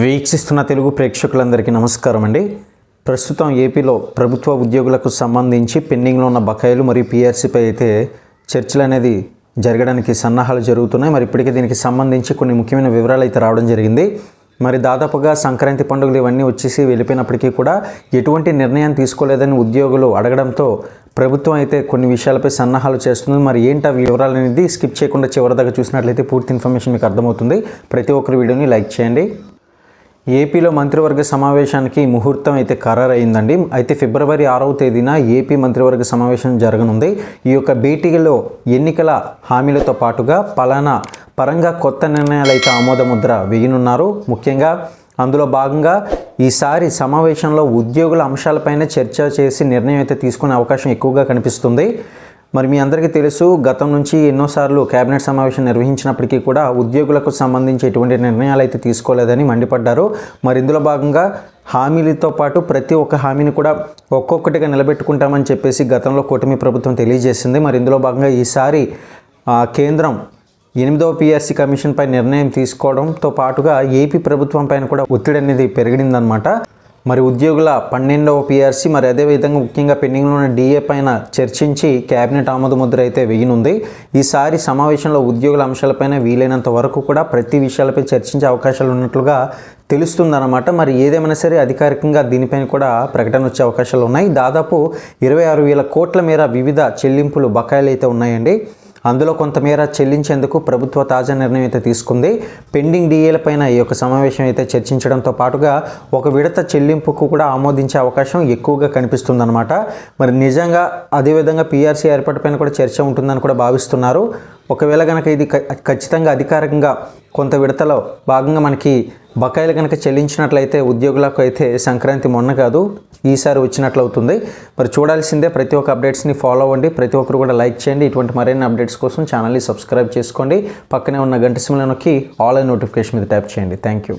వీక్షిస్తున్న తెలుగు ప్రేక్షకులందరికీ నమస్కారం అండి. ప్రస్తుతం ఏపీలో ప్రభుత్వ ఉద్యోగులకు సంబంధించి పెండింగ్లో ఉన్న బకాయిలు మరియు పీఆర్సీపై అయితే చర్చలు అనేది జరగడానికి సన్నాహాలు జరుగుతున్నాయి. మరి ఇప్పటికే దీనికి సంబంధించి కొన్ని ముఖ్యమైన వివరాలు అయితే రావడం జరిగింది. మరి దాదాపుగా సంక్రాంతి పండుగలు ఇవన్నీ వచ్చేసి వెళ్ళిపోయినప్పటికీ కూడా ఎటువంటి నిర్ణయం తీసుకోలేదని ఉద్యోగులు అడగడంతో ప్రభుత్వం అయితే కొన్ని విషయాలపై సన్నాహాలు చేస్తుంది. మరి ఏంటి ఆ వివరాలు అనేది స్కిప్ చేయకుండా చివరి దాకా చూసినట్లయితే పూర్తి ఇన్ఫర్మేషన్ మీకు అర్థమవుతుంది. ప్రతి ఒక్కరి వీడియోని లైక్ చేయండి. ఏపీలో మంత్రివర్గ సమావేశానికి ముహూర్తం అయితే ఖరారైందండి. అయితే ఫిబ్రవరి ఆరవ తేదీన ఏపీ మంత్రివర్గ సమావేశం జరగనుంది. ఈ యొక్క భేటీలో ఎన్నికల హామీలతో పాటుగా పలానా పరంగా కొత్త నిర్ణయాలు అయితే ఆమోదముద్ర వేయనున్నారు. ముఖ్యంగా అందులో భాగంగా ఈసారి సమావేశంలో ఉద్యోగుల అంశాలపైన చర్చ చేసి నిర్ణయం అయితే తీసుకునే అవకాశం ఎక్కువగా కనిపిస్తుంది. మరి మీ అందరికీ తెలుసు గతం నుంచి ఎన్నోసార్లు కేబినెట్ సమావేశం నిర్వహించినప్పటికీ కూడా ఉద్యోగులకు సంబంధించి ఎటువంటి నిర్ణయాలు అయితే తీసుకోలేదని మండిపడ్డారు. మరి ఇందులో భాగంగా హామీలతో పాటు ప్రతి ఒక్క హామీని కూడా ఒక్కొక్కటిగా నిలబెట్టుకుంటామని చెప్పేసి గతంలో కూటమి ప్రభుత్వం తెలియజేసింది. మరి ఇందులో భాగంగా ఈసారి కేంద్రం ఎనిమిదవ పిఆర్సీ కమిషన్పై నిర్ణయం తీసుకోవడంతో పాటుగా ఏపీ ప్రభుత్వం పైన కూడా ఒత్తిడి అనేది పెరిగిందనమాట మరి ఉద్యోగుల పన్నెండవ పీఆర్సీ మరి అదేవిధంగా ముఖ్యంగా పెండింగ్లో ఉన్న డిఏ పైన చర్చించి కేబినెట్ ఆమోద ముద్ర అయితే వేయనుంది. ఈసారి సమావేశంలో ఉద్యోగుల అంశాలపైన వీలైనంత వరకు కూడా ప్రతి విషయాలపై చర్చించే అవకాశాలు ఉన్నట్లుగా తెలుస్తుందన్నమాట. మరి ఏదేమైనా సరే అధికారికంగా దీనిపైన కూడా ప్రకటన వచ్చే అవకాశాలు ఉన్నాయి. దాదాపు ఇరవై ఆరు వేల కోట్ల మేర వివిధ చెల్లింపులు బకాయిలు అయితే ఉన్నాయండి. అందులో కొంతమేర చెల్లించేందుకు ప్రభుత్వ తాజా నిర్ణయం అయితే తీసుకుంది. పెండింగ్ డిఏల పైన ఈ యొక్క సమావేశం అయితే చర్చించడంతో పాటుగా ఒక విడత చెల్లింపుకు కూడా ఆమోదించే అవకాశం ఎక్కువగా కనిపిస్తుందన్నమాట. మరి నిజంగా అదేవిధంగా పీఆర్సీ ఏర్పాటుపైన కూడా చర్చ ఉంటుందని కూడా భావిస్తున్నారు. ఒకవేళ కనుక ఇది ఖచ్చితంగా అధికారికంగా కొంత విడతలో భాగంగా మనకి బకాయిలు కనుక చెల్లించినట్లయితే ఉద్యోగులకు అయితే సంక్రాంతి మొన్న కాదు ఈసారి వచ్చినట్లు అవుతుంది మరి చూడాల్సిందే ప్రతి ఒక్క అప్డేట్స్ని ఫాలో అవ్వండి. ప్రతి ఒక్కరు కూడా లైక్ చేయండి. ఇటువంటి మరిన్ని అప్డేట్స్ కోసం ఛానల్ని సబ్స్క్రైబ్ చేసుకోండి. పక్కనే ఉన్న గంట సిమ్లో నొక్కి ఆల్ నోటిఫికేషన్ మీద ట్యాప్ చేయండి. Thank you.